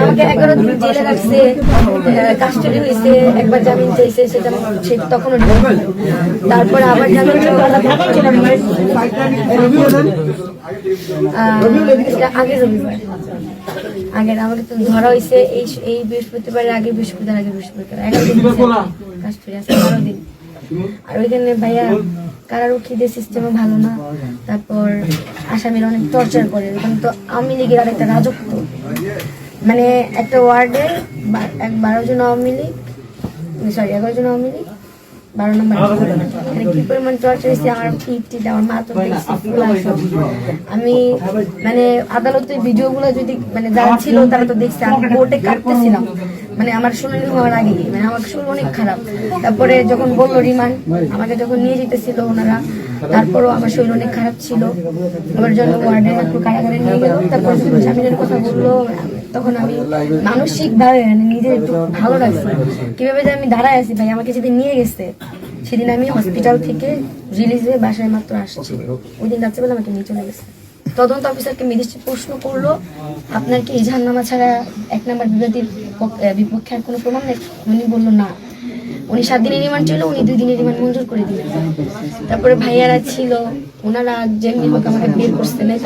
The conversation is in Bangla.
আমাকে এগারো দিন জেলে রাখছে কাস্টাডি হয়েছে একবার জামিন চাইছে সেটা সে তখনও। তারপরে আবার জামিন আগের রবিবার। আগের আমাকে তো ধরা হয়েছে এই এই বৃহস্পতিবার আগে বৃহস্পতিবার আগে বৃহস্পতিবার। এগারো দিন কাস্টডি আছে বারো দিন। আর ওইখানে ভাইয়া কারারক্ষীদের সিস্টেমও ভালো না। তারপর আসামিরা অনেক টর্চার করে। ওখানে তো আওয়ামী লীগের আর একটা রাজত্ব। মানে একটা ওয়ার্ডে বারো জন আওয়ামী লীগ সরি এগারো জন আওয়ামী লীগ, বারো নম্বর মানে কি পরিমাণ টর্চার হয়েছে, আমার আমার মা তো। আমি মানে আদালতের ভিডিওগুলো যদি মানে যারা ছিল, তারা তো দেখছে, আমি কোর্টে কাটতেছিলাম মানে আমার শুনানি হওয়ার আগে মানে আমার শুরু অনেক খারাপ। তারপরে যখন বলল রিমান্ড আমাকে যখন নিয়ে যেতেছিল ওনারা, তারপরও আমার শরীর অনেক খারাপ ছিল। আমার জন্য ওয়ার্ডে একটু কারাগারে নিয়ে গেল। তারপর যখন কথা বলল, তখন আমি মানসিক ভাবে মানে নিজে একটু ভালো লাগছে। কীভাবে যে আমি দাঁড়ায় আছি ভাই, আমাকে যেদিন নিয়ে গেছে, সেদিন আমি হসপিটাল থেকে রিলিজ হয়ে বাসায় মাত্র আসছি। ওই দিন রাত্রেবেলা আমাকে নিয়ে চলে গেছে। তদন্ত অফিসারকে মেজিস্ট্রেট প্রশ্ন করল। আপনার কি জাহান্নামা ছাড়া এক নাম্বার বিবাদীর পক- বিপক্ষে আর কোনো প্রমাণ নেই? উনি বলল, না। উনি সাত দিনের রিমান্ড ছিল, উনি দুই দিনের রিমান্ড মঞ্জুর করে দিলেন। তারপরে ভাইয়ারা ছিল, ওনারা যেমনি হোক আমাকে বের নেই